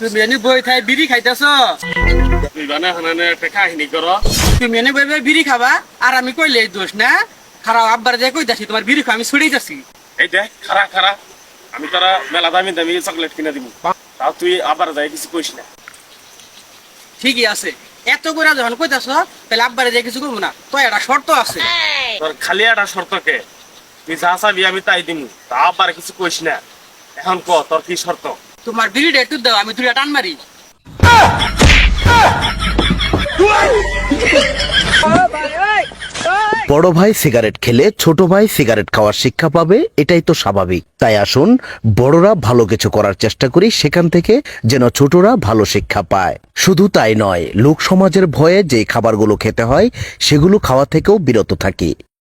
তুমি এনে বই থাই বিড়ি খাইতেছ? তুই বানা হানানে একটা কাহিনী কর তুমি এনে বই বিড়ি খাবা আর আমি কইলে দোষ না? খারাপ আব্বার যে কইতাছি তোমার বিড়ি খাওয়া আমি ছড়িয়ে যাচ্ছি এই দেখ খারা খারা আমি তোরা মেলা দামি দামি চকলেট কিনে দিব তাও তুই আবার যাই কিছু কইস না। ঠিকই আছে। এত করে যখন কইতাছ তাহলে আব্বারে যে কিছু করব না। তো একটা শর্ত আছে। তোর খালি একটা শর্ত কে। তুই যা চাবি আমি তাই দিমু। তা আবার কিছু কইস না। এখন ক তোর কি শর্ত তোমার বিড়িটা একটু দাও, আমি দুইটা টান মারি। বড় ভাই সিগারেট খেলে ছোট ভাই সিগারেট খাওয়ার শিক্ষা পাবে, এটাই তো স্বাভাবিক। তাই আসুন, বড়রা ভালো কিছু করার চেষ্টা করি, সেখান থেকে যেন ছোটরা ভালো শিক্ষা পায়। শুধু তাই নয়, লোক সমাজের ভয়ে যে খাবারগুলো খেতে হয়, সেগুলো খাওয়া থেকেও বিরত থাকি।